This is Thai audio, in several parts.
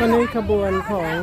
วันนี้ขบวนของ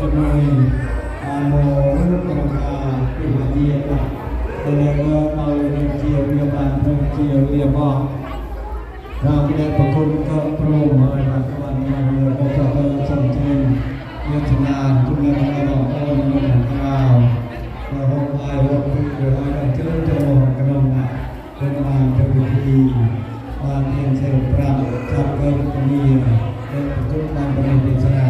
เป็นจัดจำนวนอาโมรุกรมาเป็นเดียบแต่แล้วก็เอาเรียนเกี่ยวเรียบานเรียนเกี่ยวเรียบบอกเราได้ประคุณก็โปรโมทวันวันนี้เราก็จะเริ่มส่งเชิญเรียนชนาทุกเรื่องของเราก็มีเรื่องของเราเราห้องไอ้เราคือเราได้เจริญเจริญกันลงมาเป็นงานเป็นวิธีการเรียนเสร็จปรับจับเกิดมีเป็นทุกการเป็นเรียนชนา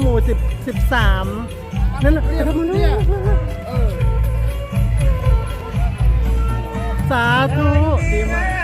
หมูสิบสิบสามนั่นแหละทมันเนี่ยสาธุดีมาก